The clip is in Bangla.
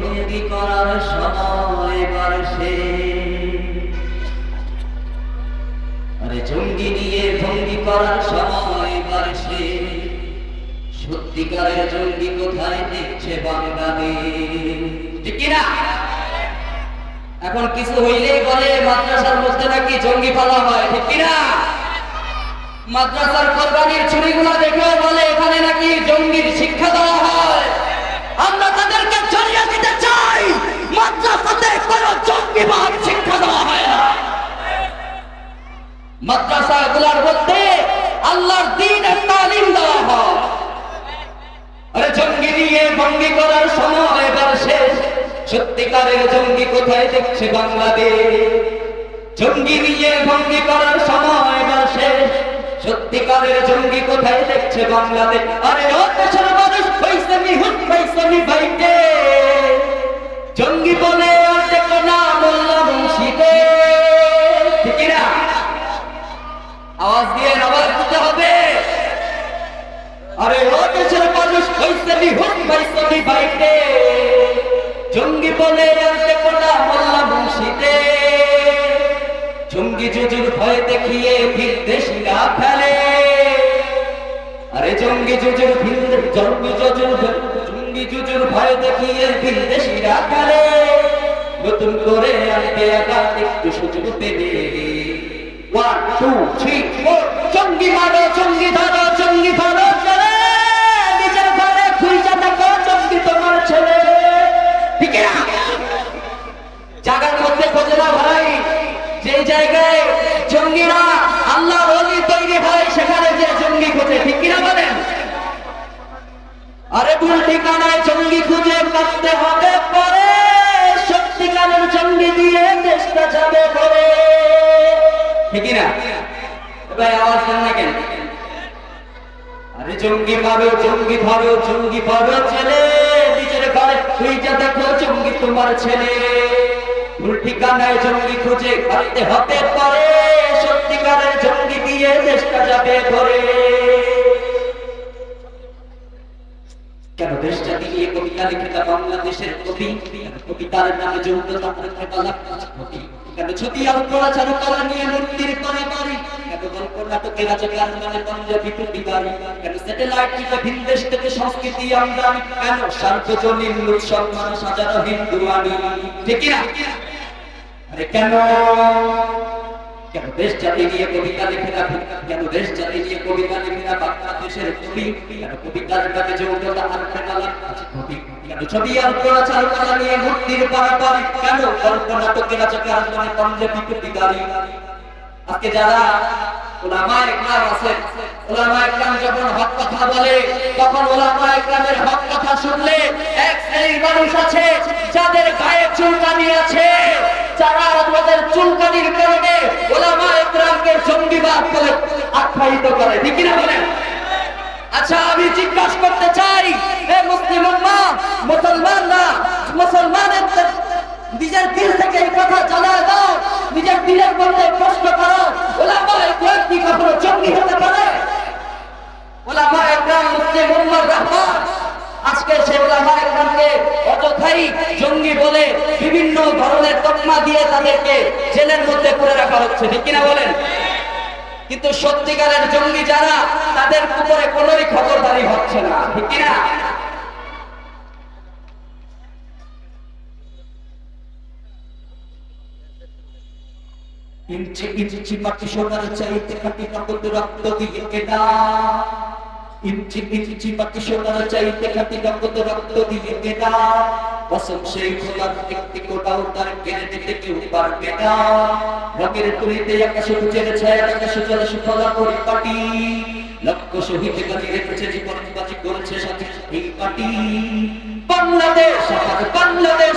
ভঙ্গি করার সময় আরে জঙ্গি নিয়ে ভঙ্গি করার সময় সত্যিকারের জঙ্গি কোথায় দেখছে এখন কিছু বলে মাদ্রাসার মধ্যে নাকি জঙ্গি পালা হয়, ঠিক কি না? মাদ্রাসার কোরবানির ছুরিগুলো বলে এখানে নাকি জঙ্গির শিক্ষা দেওয়া হয়। জঙ্গিবাদ শিক্ষা দেওয়া হয় না। মাদ্রাসা গুলার মধ্যে আল্লাহর দিনের তালিম দেওয়া হয়। আরে জঙ্গি ভঙ্গি করার সময় এবার শেষ সত্যিকারের জঙ্গি কোথায় দেখছে বাংলাদেশ? জঙ্গি নিয়ে ভঙ্গি করার সময় এবার শেষ সত্যিকারের জঙ্গি কোথায় দেখছে বাংলাদেশ? আরে জঙ্গি বলে দেখো না মোল্লা মুন্সিদে জঙ্গি জুজুর ভয় দেখিয়ে বিদেশিরা ফেলে। আরে জঙ্গি জুজুর ভিন জঙ্গি জুজুর জঙ্গি জুজুর ভয় দেখিয়ে বিদেশিরা ফেলে। নতুন করে আনতে আঘাত একটু সুযোগ পেলে ওয়ান টু থ্রি ফোর জঙ্গি মারো, জঙ্গি ধরো জঙ্গি ধরো। জঙ্গি মারো, জঙ্গি ধরো জঙ্গি ধরো ছেলে। নিজের ঘরে যা দেখো, জঙ্গি তোমার ছেলে। ভুল ঠিকানায় জঙ্গি খুঁজে কাটতে হতে পারে। সত্যিকারের জঙ্গি দিয়ে দেশটা যাবে ধরে। কেন দেশ জাতি নিয়ে কবিতা লিখে তা বাংলাদেশের কবি? কবিতার নামে যৌনতা কবি কেন ছবি আর পড়াচারু কলা নিয়ে মূর্তির করে থেকে সংস্কৃতি আমদানি? কেন সার্বজনীন উৎসব মানে সাজানো হিন্দু আনি ঠিক না কেন? কেন দেশ জাতি নিয়ে কবিতা লিখে না কেন দেশ জাতি নিয়ে কবিতা লিখে না বাংলাদেশের কবি? কেন কবিতার কাছে যৌনতা আর কালা আছে কবি, কেন ছবি পড়া চাল নিয়ে মূর্তির পারাপারি? কেন গল্প নাটকের আছে কাজ মানে কমলে টুপি আজকে যারা ওলামা যখন হক কথা বলে, তখন ওলামা একরামের হক কথা শুনলে এক শ্রেণির মানুষ আছে গায়ে চুলকানি আছে। যারা আমাদের চুলকানির কারণে ওলামা একরামকে জঙ্গিবাদ বলে আখ্যায়িত করে। ঠিক না বলেন? আচ্ছা আমি জিজ্ঞাসা করতে চাই, হে মুসলিম উম্মা মুসলমান না মুসলমানের নিজের দিল থেকে এই কথা জানায় দাও। নিজের দিলের মধ্যে প্রশ্ন করো। ওলামা একরাম কি কখনো জঙ্গি হতে পারে? ওলামা একরাম মুসলিম উম্মার রহমান। আজকে সে ওলামা একরামকে অযথাই জঙ্গি বলে বিভিন্ন ধরনের তকমা দিয়ে তাদেরকে জেলের মধ্যে করে রাখা হচ্ছে। ঠিক কিনা বলেন? কিন্তু সত্যিকারের জঙ্গি যারা, তাদের উপরে কোনোই খবরদারি হচ্ছে না। ঠিক কিনা? ইঞ্চি ইঞ্চি মাটি সোনার চাইতে খাটি নগদ রক্ত দিয়ে কেনা। ইঞ্চি ইঞ্চি মাটি সোনার চাইতে খাটি নগদ রক্ত দিয়ে কেনা। কসম সেই খোদার একটি কোটাও তার কেড়ে নিতে কেউ পারবে না। রঙের তুলিতে আকাশে উঠে ছায়া আকাশে জলে সুফলা পরিপাটি লক্ষ শহীদ গালি রেখেছে, জীবন বাজি করেছে সাথে এই পাটি। বাংলাদেশ বাংলাদেশ।